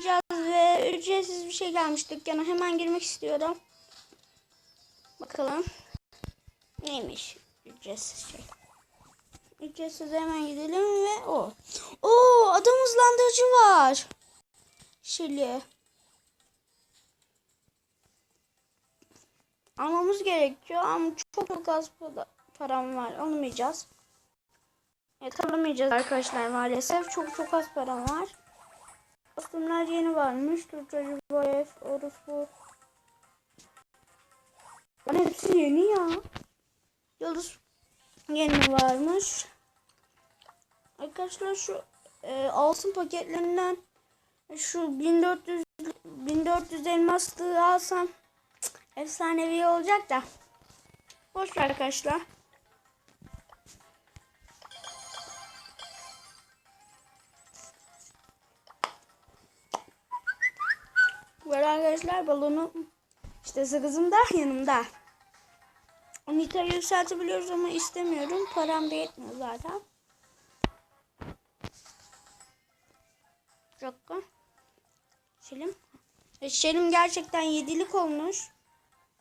oynayacağız ve ücretsiz bir şey gelmiş dükkana. Hemen girmek istiyorum. Bakalım. Neymiş ücretsiz şey. Ücretsiz hemen gidelim ve o. Oo adam hızlandırıcı var. Şili. Almamız gerekiyor ama çok çok az para- param var. Almayacağız. Evet alamayacağız arkadaşlar maalesef. Çok çok az param var. Kostümler yeni varmış. Turtacı Boyef, Orospu. Bana hepsi yeni ya. Yıldız yeni varmış. Arkadaşlar şu e, altın paketlerinden şu 1400 1400 elmaslığı alsam efsanevi olacak da. Boş ver arkadaşlar. Böyle arkadaşlar balonu işte sakızım da yanımda. Nita'yı yükseltebiliyoruz ama istemiyorum. Param da yetmiyor zaten. Bir dakika. Şelim. E, Şelim gerçekten yedilik olmuş.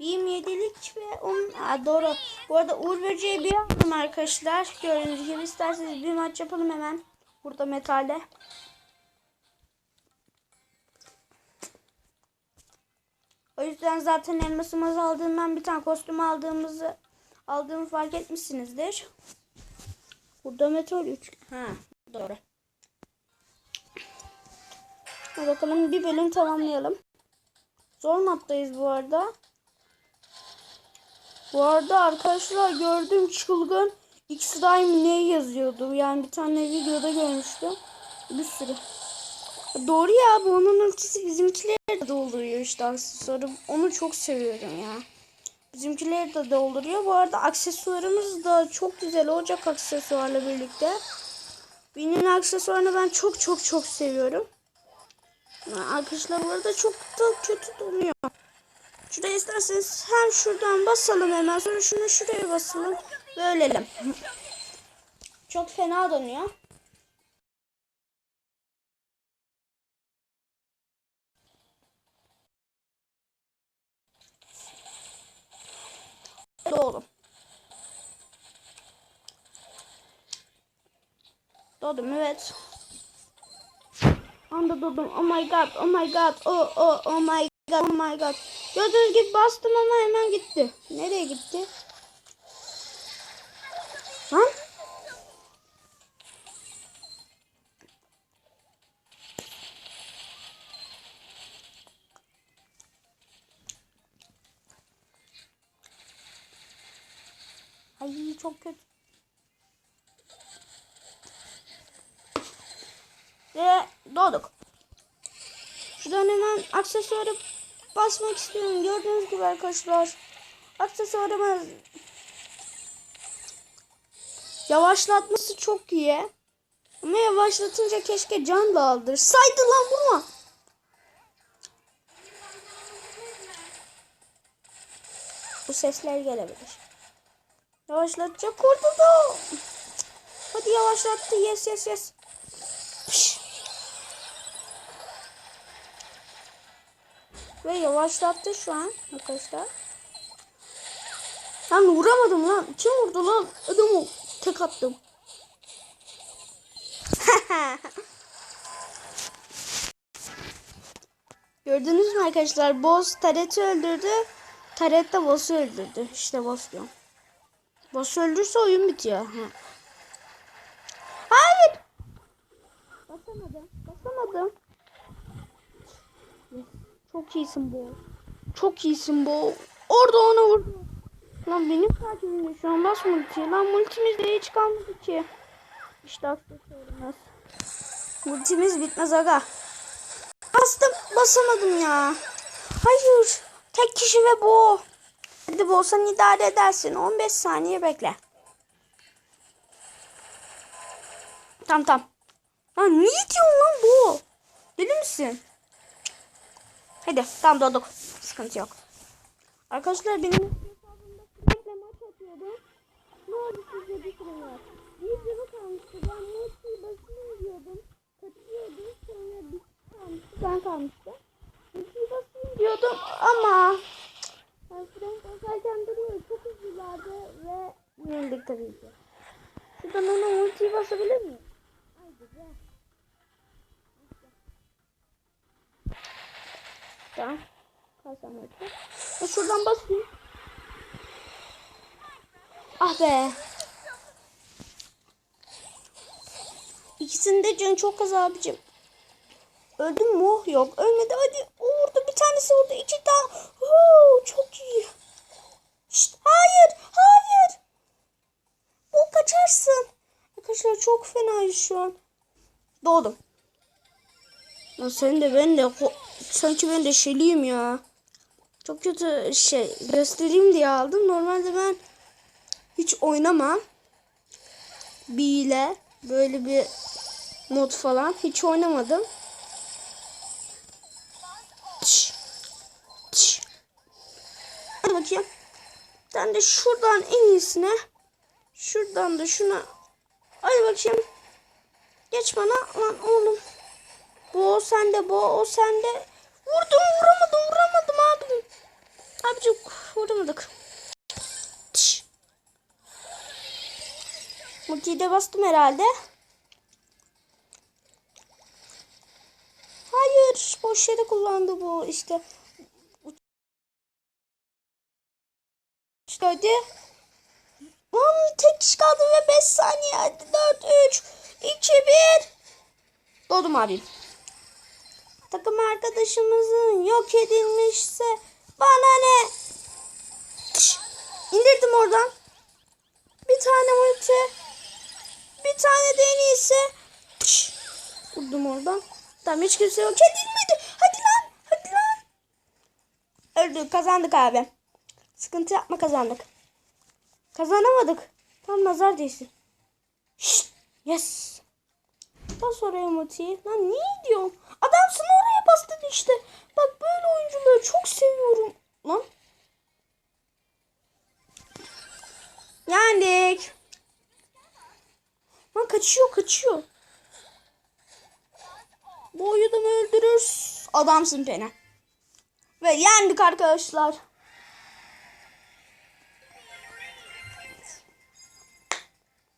Benim yedilik ve onun... Aa, doğru. Bu arada Uğur Böceği bir aldım arkadaşlar. Gördüğünüz gibi isterseniz bir maç yapalım hemen. Burada metalde. O yüzden zaten elmasımız aldığından bir tane kostüm aldığımızı aldığımı fark etmişsinizdir. Burada metal 3. Ha, doğru. Hadi bakalım bir bölüm tamamlayalım. Zor moddayız bu arada. Bu arada arkadaşlar gördüğüm çılgın X-Rime ne yazıyordu? Yani bir tane videoda görmüştüm. Bir sürü. Doğru ya bu onun ultisi bizimkileri de dolduruyor işte aksesuarı. Onu çok seviyorum ya. Bizimkileri de dolduruyor. Bu arada aksesuarımız da çok güzel olacak aksesuarla birlikte. Benim aksesuarını ben çok çok çok seviyorum. Arkadaşlar bu arada çok da kötü donuyor. Şuraya isterseniz hem şuradan basalım hemen sonra şunu şuraya basalım. Böylelim. Çok fena donuyor. Doğru. Doğdum evet. Anda doğdum. Oh my god. Oh my god. Oh oh oh my god. Oh my god. Gördüğünüz gibi bastım ama hemen gitti. Nereye gitti? Çok kötü. Ve doğduk. Şuradan hemen aksesuarı basmak istiyorum. Gördüğünüz gibi arkadaşlar. Aksesuarımız yavaşlatması çok iyi. Ama yavaşlatınca keşke can da aldır. Saydı lan vurma. Bu sesler gelebilir. Yavaşlatacak kurtuldu. Hadi yavaşlattı. Yes yes yes. Pış. Ve yavaşlattı şu an arkadaşlar. Lan vuramadım lan. Kim vurdu lan? Adamı tek attım. Gördünüz mü arkadaşlar? Boss Taret'i öldürdü. Taret de Boss'u öldürdü. İşte Boss diyorum. Boss öldürse oyun bitiyor. Ha. Hayır. Basamadım. Basamadım. Çok iyisin bu. Çok iyisin bu. Orada ona vurdu. Lan benim takibimde şu an bas multi. Lan multimizde hiç kalmadı ki. İşte aksesuarımız. Multimiz bitmez aga. Bastım basamadım ya. Hayır. Tek kişi ve bu. Hadi bu olsan idare edersin. 15 saniye bekle. Tam tam. Lan ne diyorsun lan bu? Deli misin? Hadi tam doğduk. Sıkıntı yok. Arkadaşlar benim hesabımda maç atıyordum. Ne oldu sizce bir sıralar? Bir sıra kalmıştı. Ben multiyi basayım diyordum. Katıyordum. Sonra bir kalmıştı. Ben kalmıştı. Ultiyi basayım diyordum ama ve yenildik tabii ki. Şuradan ona ultiyi basabilir miyim? Haydi be. Tamam. Ulti. E şuradan basayım. Ah be. İkisinde can çok az abicim. Öldüm? Oh, Yok. Ölmedi. Hadi. Vurdu. Bir tanesi vurdu. İki daha. Oo, çok iyi. Şşt, hayır. Hayır. Kaçarsın. Arkadaşlar çok fenayız şu an. Doğdum. Ya sen de ben de sanki ben de şeliyim ya. Çok kötü şey göstereyim diye aldım. Normalde ben hiç oynamam. Bir ile böyle bir mod falan hiç oynamadım. Çş. Çş. Hadi bakayım. Ben de şuradan en iyisine. Şuradan da şuna. Hadi bakayım. Geç bana. Lan oğlum. Bu o sende, bu o sende. Vurdum, vuramadım, vuramadım abim. Abicim vuramadık. Multiyi de bastım herhalde. Hayır. Boş yere kullandı bu işte. İşte hadi. Kişi kaldı ve 5 saniye. Hadi 4, 3, 2, 1. Doğdum abim. Takım arkadaşımızın yok edilmişse bana ne? İndirdim oradan. Bir tane ulti. Bir tane de en iyisi. Vurdum oradan. Tamam hiç kimse yok edilmedi. Hadi lan. Hadi lan. Öldük kazandık abi. Sıkıntı yapma kazandık. Kazanamadık. Tam nazar değsin. Şşt. Yes. Bas oraya Muti. Lan niye diyorsun? Adamsın oraya bastın işte. Bak böyle oyuncuları çok seviyorum. Lan. Yendik. Lan kaçıyor kaçıyor. Bu oyunu öldürür? Adamsın Pene. Ve yendik arkadaşlar.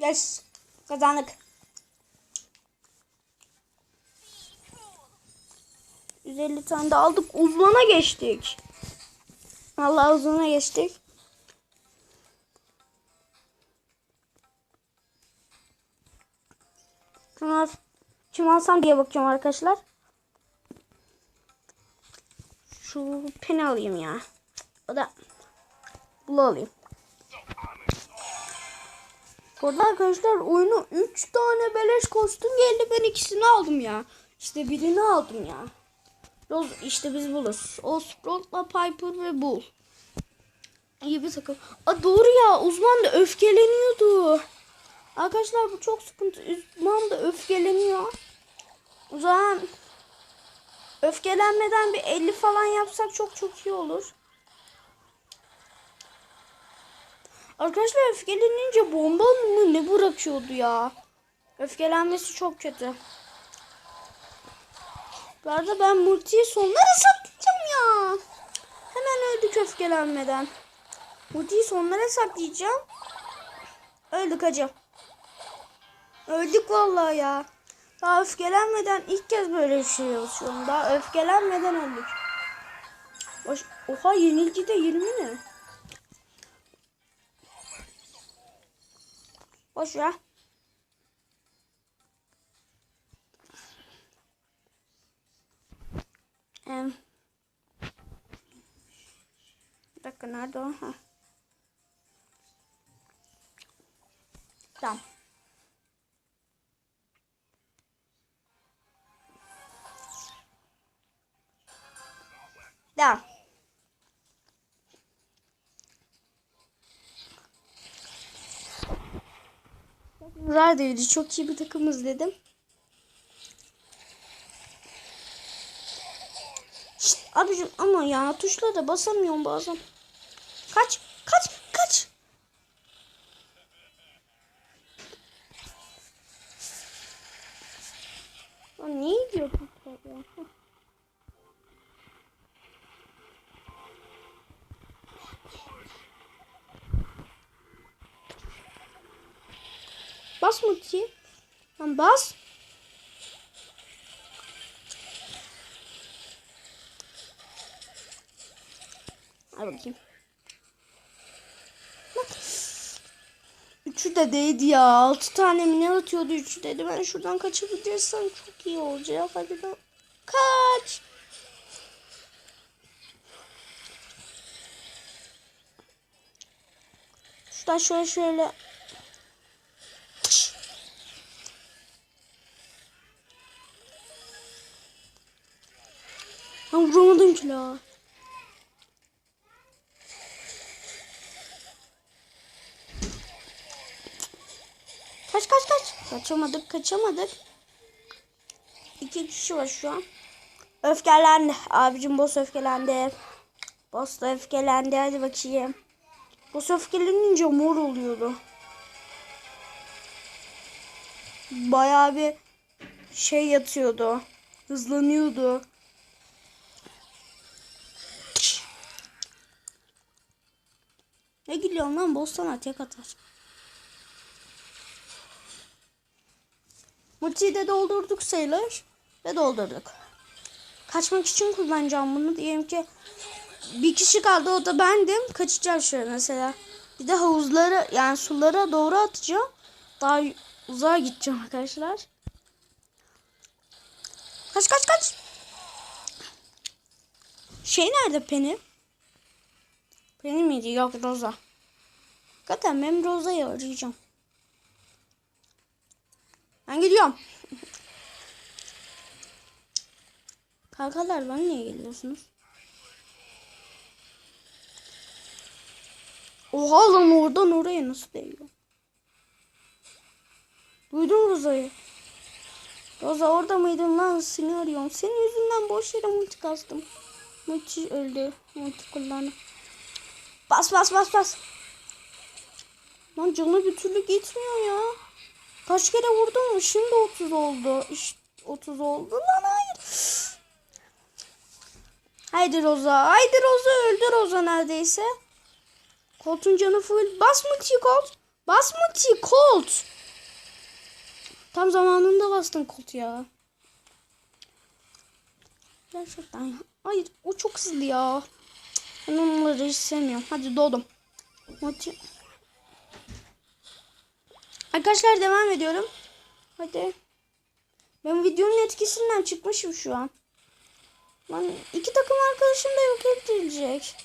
Yes. Kazandık. 150 tane de aldık. Uzmana geçtik. Allah uzmana geçtik. Şunlar kim alsam diye bakıyorum arkadaşlar. Şu peni alayım ya. O da bunu alayım. Burada arkadaşlar oyunu 3 tane beleş kostüm geldi. Ben ikisini aldım ya. İşte birini aldım ya. Rose işte biz buluruz. O Sprout'la Piper ve Bull. İyi bir takım. Aa, doğru ya uzman da öfkeleniyordu. Arkadaşlar bu çok sıkıntı. Uzman da öfkeleniyor. O öfkelenmeden bir 50 falan yapsak çok çok iyi olur. Arkadaşlar öfkelenince bomba mı ne bırakıyordu ya. Öfkelenmesi çok kötü. Bu arada ben multiyi sonlara saklayacağım ya. Hemen öldük öfkelenmeden. Multiyi sonlara saklayacağım. Öldük hacı. Öldük vallahi ya. Daha öfkelenmeden ilk kez böyle bir şey yaşıyorum. Daha öfkelenmeden öldük. Boş... Oha yenilgi de 20 ne? Boş ver. Em. Bir dakika nerede o? Ha. Tamam. Tamam. Değildi. Çok iyi bir takımız dedim. Şşt, abicim ama ya tuşlara da basamıyorum bazen. Kaç. Bas Muti. Lan bas. Al bakayım. Bak. Üçü de değdi ya. Altı tane mi ne atıyordu üçü dedi. Ben şuradan kaçabilirsem çok iyi olacak. Hadi ben. Kaç. Şuradan şöyle şöyle. Ben vuramadım ki la. Kaç kaç kaç. Kaçamadık kaçamadık. İki kişi var şu an. Öfkelendi. Abicim boss öfkelendi. Boss da öfkelendi. Hadi bakayım. Boss öfkelenince mor oluyordu. Bayağı bir şey yatıyordu. Hızlanıyordu. Ne gülüyorsun lan? Boss sana tek atar. Multiyi de doldurduk sayılır. Ve doldurduk. Kaçmak için kullanacağım bunu. Diyelim ki bir kişi kaldı o da bendim. Kaçacağım şöyle mesela. Bir de havuzları yani sulara doğru atacağım. Daha uzağa gideceğim arkadaşlar. Kaç kaç kaç. Şey nerede Penny? Penny miydi? Yok Rosa. Zaten ben Rosa'yı arayacağım. Ben gidiyorum. Kankalar ben niye geliyorsunuz? Oha lan oradan oraya nasıl değiyor? Duydun Roza'yı. Roza orada mıydın lan? Seni arıyorum. Senin yüzünden boş yere multi kastım. Multi öldü. Multi kullandı. Bas bas bas bas. Lan canı bir türlü gitmiyor ya. Kaç kere vurdum mu? Şimdi 30 oldu. İşte 30 oldu lan hayır. Haydi Roza. Haydi Roza öldü Roza neredeyse. Colt'un canı full. Bas multi Colt. Bas multi Colt. Tam zamanında bastın Colt ya. Gerçekten. Hayır o çok hızlı ya. Ben onları hiç sevmiyorum. Hadi doğdum. Multi. Arkadaşlar devam ediyorum. Hadi. Ben videonun etkisinden çıkmışım şu an. Lan iki takım arkadaşım da yok edilecek.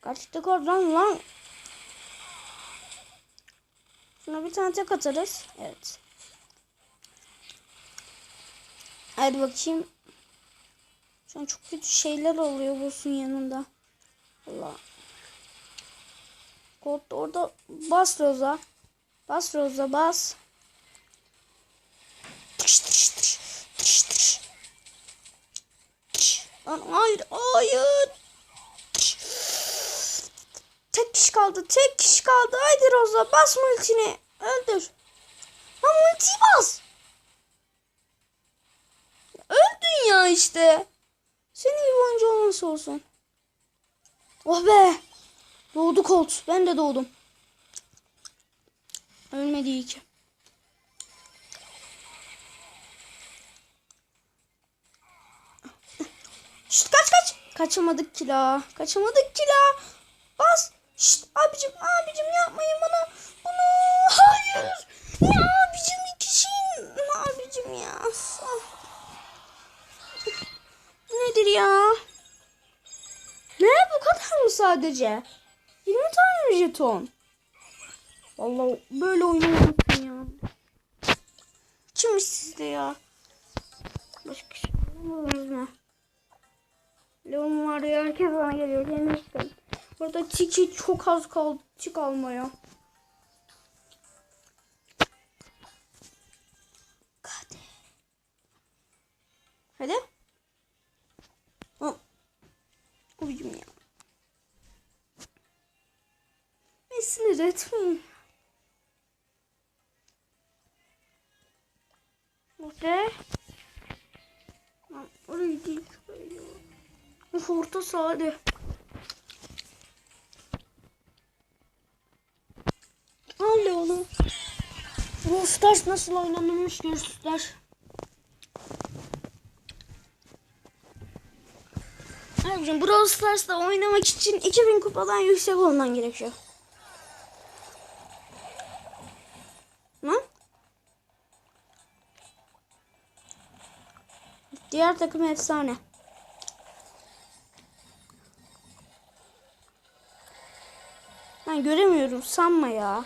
Kaçtık oradan lan. Şuna bir tane tek atarız. Evet. Hadi bakayım. Şu an çok kötü şeyler oluyor boss'un yanında. Allah. Kod orada bas Roza. Bas Roza bas. Tış tış. Tış tış. Tış. Lan hayır hayır. Tış. Tek kaldı. Tek kişi kaldı. Haydi Roza bas multini. Öldür. Lan multiyi bas. Öldün ya işte. Senin gibi oyuncu olması olsun. Oh be. Doğdu Colt. Ben de doğdum. Ölmedi iyi ki. Şşt kaç kaç. Kaçamadık ki la. Kaçamadık ki la. Bas. Şşt abicim abicim yapmayın bana. Bunu. Hayır. Ya abicim ikişin. Abicim ya. Ah. Nedir ya? Ne bu kadar mı sadece? 20 tane jeton? Vallahi böyle oynayacaksın ya. Kimmiş sizde ya? Başka şey olamadınız mı? Leon var ya herkes bana geliyor. Çıkın. Burada tiki çok az kaldı. Tik almaya. Hadi. Hadi. Uyum ya. Beni sinir etmeyin. Hadi. orta saha hadi. Al onu. Brawl Stars nasıl oynanılmış göster. Abicim Brawl Stars'ta oynamak için 2000 kupadan yüksek olman gerekiyor. Lan? Diğer takım efsane. Ben göremiyorum sanma ya.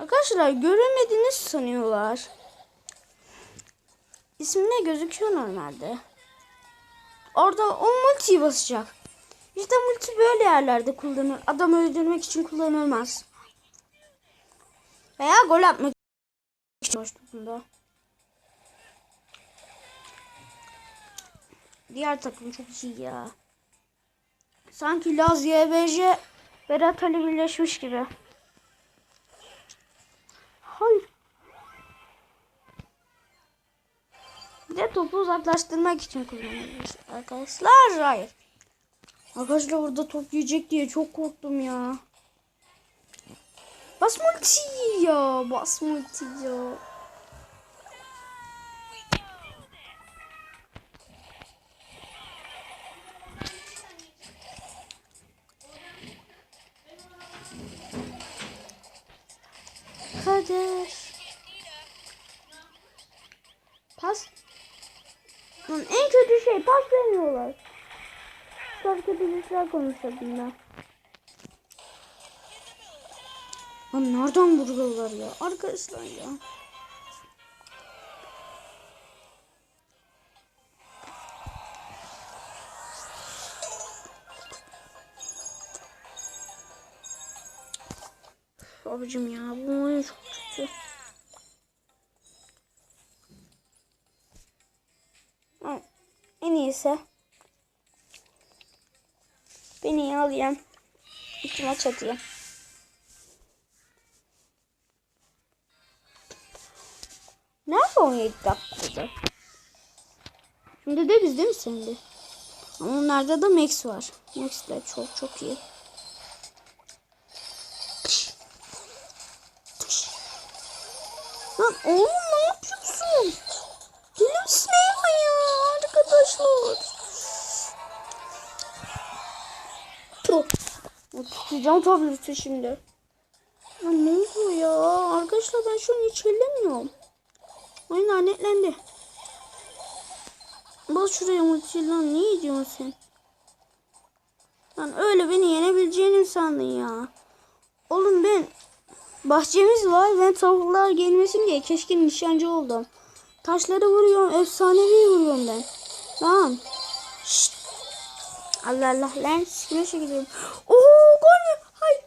Arkadaşlar göremediniz sanıyorlar. İsmine gözüküyor normalde. Orada o multiyi basacak. İşte multi böyle yerlerde kullanılır. Adam öldürmek için kullanılmaz. Veya gol atmak için bunda. Diğer takım çok iyi ya. Sanki Laz YBC Berat Ali birleşmiş gibi. Hayır. Bir de topu uzaklaştırmak için kullanıyoruz arkadaşlar. Hayır. Arkadaşlar orada top yiyecek diye çok korktum ya. Bas multi ya. Bas multi ya. Kader. Pas. Lan en kötü şey pas vermiyorlar. Başka birisiyle konuşalım ben. Lan nereden vuruyorlar ya? Arkadaşlar ya. Abicim ya bu oyun çok kötü. En iyisi. Beni alayım. İki maç atayım. Nerede 17 dakikada? Şimdi de bizde mi sende? Ama onlarda da Max var. Max de çok çok iyi. Lan oğlum ne yapıyorsun? Eyvah ya arkadaşlar? Tutacağım tableti şimdi. Ya ne oluyor ya? Arkadaşlar ben şu an hiç ellemiyorum. Oyun lanetlendi. Bas şuraya multi lan. Ne diyorsun sen? Lan öyle beni yenebileceğini sandın ya? Oğlum ben bahçemiz var. Ben tavuklar gelmesin diye keşke nişancı oldum. Taşları vuruyorum. Efsanevi vuruyorum ben. Lan. Şşt. Allah Allah lan güneşe gidiyorum. Oo gol? Hayır.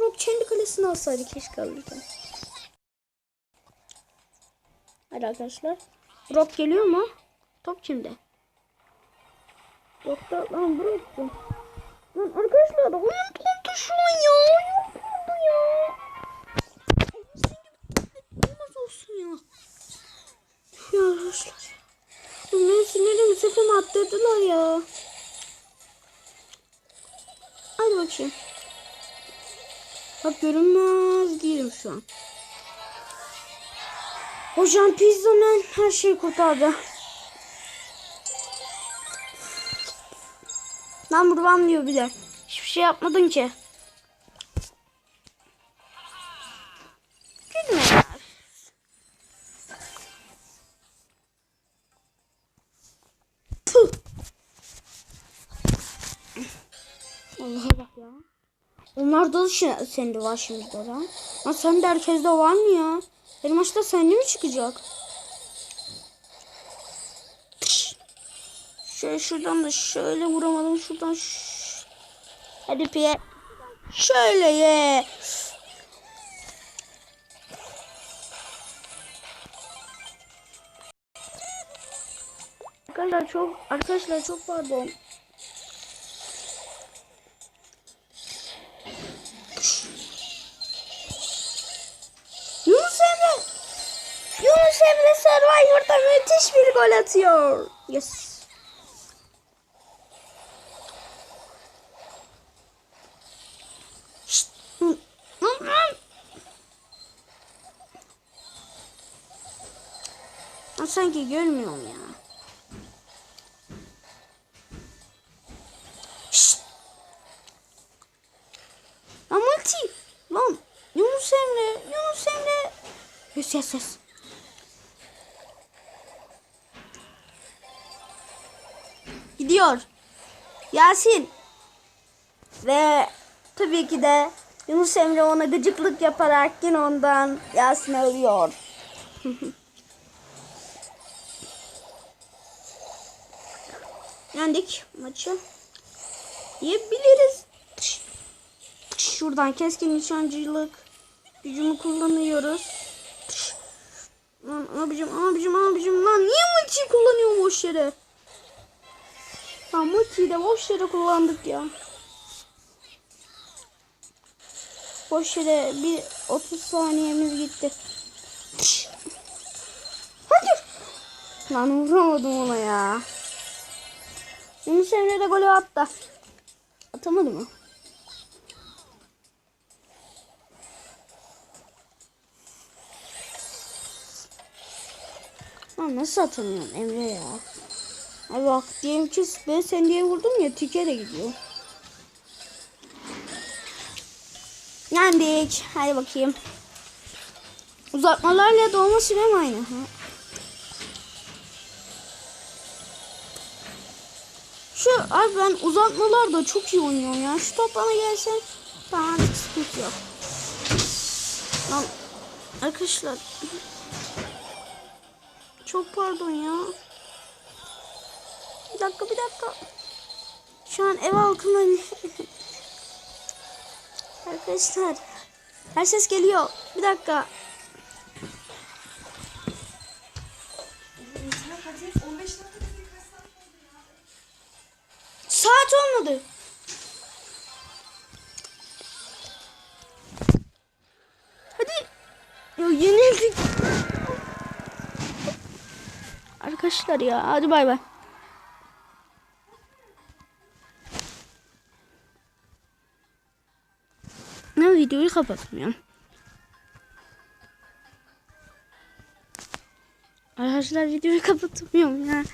Rob kendi kalesini alsaydı keşke alırken. Hadi arkadaşlar. Rob geliyor mu? Top kimde? Yok da lan bıraktım. Lan arkadaşlar oyun dondu şu an ya. Oyun dondu ya. Olsun ya. Ya arkadaşlar. Benim sinirimi sefeme attırdılar ya. Hadi bakayım. Bak görünmez değilim şu an. Hocam pizzaman her şeyi kurtardı. Lan buradan diyor bir. Hiçbir şey yapmadın ki. Ya. Onlarda da sende var şimdi de lan. Lan sende herkeste var mı ya? Benim maçta sende mi çıkacak? Şöyle şuradan da şöyle vuramadım. Şuradan Hadi Pierre. Şöyle ye. Arkadaşlar çok arkadaşlar çok pardon. Yunus Emre Survivor'da müthiş bir gol atıyor. Yes. Sanki görmüyorum ya. Şşt. Lan multi. Lan Yunus Emre. Yunus Emre. Yes yes yes. Gidiyor. Yasin. Ve tabii ki de Yunus Emre ona gıcıklık yaparak yine ondan Yasin alıyor. Yendik maçı. Tış. Şuradan keskin nişancılık gücümü kullanıyoruz. Lan abicim abicim abicim lan niye multiyi kullanıyorum boş yere? Lan multiyi de boş yere kullandık ya. Boş yere bir 30 saniyemiz gitti. Hadi. Lan vuramadım ona ya. Yunus Emre de golü attı. Atamadı mı? Lan nasıl atamıyorsun Emre ya? Ay bak diyelim ki ben sen diye vurdum ya tike de gidiyor. Yendik. Hadi bakayım. Uzatmalarla dolma sürem aynı. Ha. Şu abi ben uzatmalarda çok iyi oynuyorum ya. Şu top bana gelsen tamam artık sıkıntı yok. Lan arkadaşlar çok pardon ya. Bir dakika bir dakika. Şu an ev halkının Arkadaşlar her ses geliyor. Bir dakika. Saat olmadı. Hadi. Ya yenildik. Arkadaşlar ya hadi bay bay. Videoyu kapatmıyorum. Arkadaşlar videoyu kapatmıyorum ya.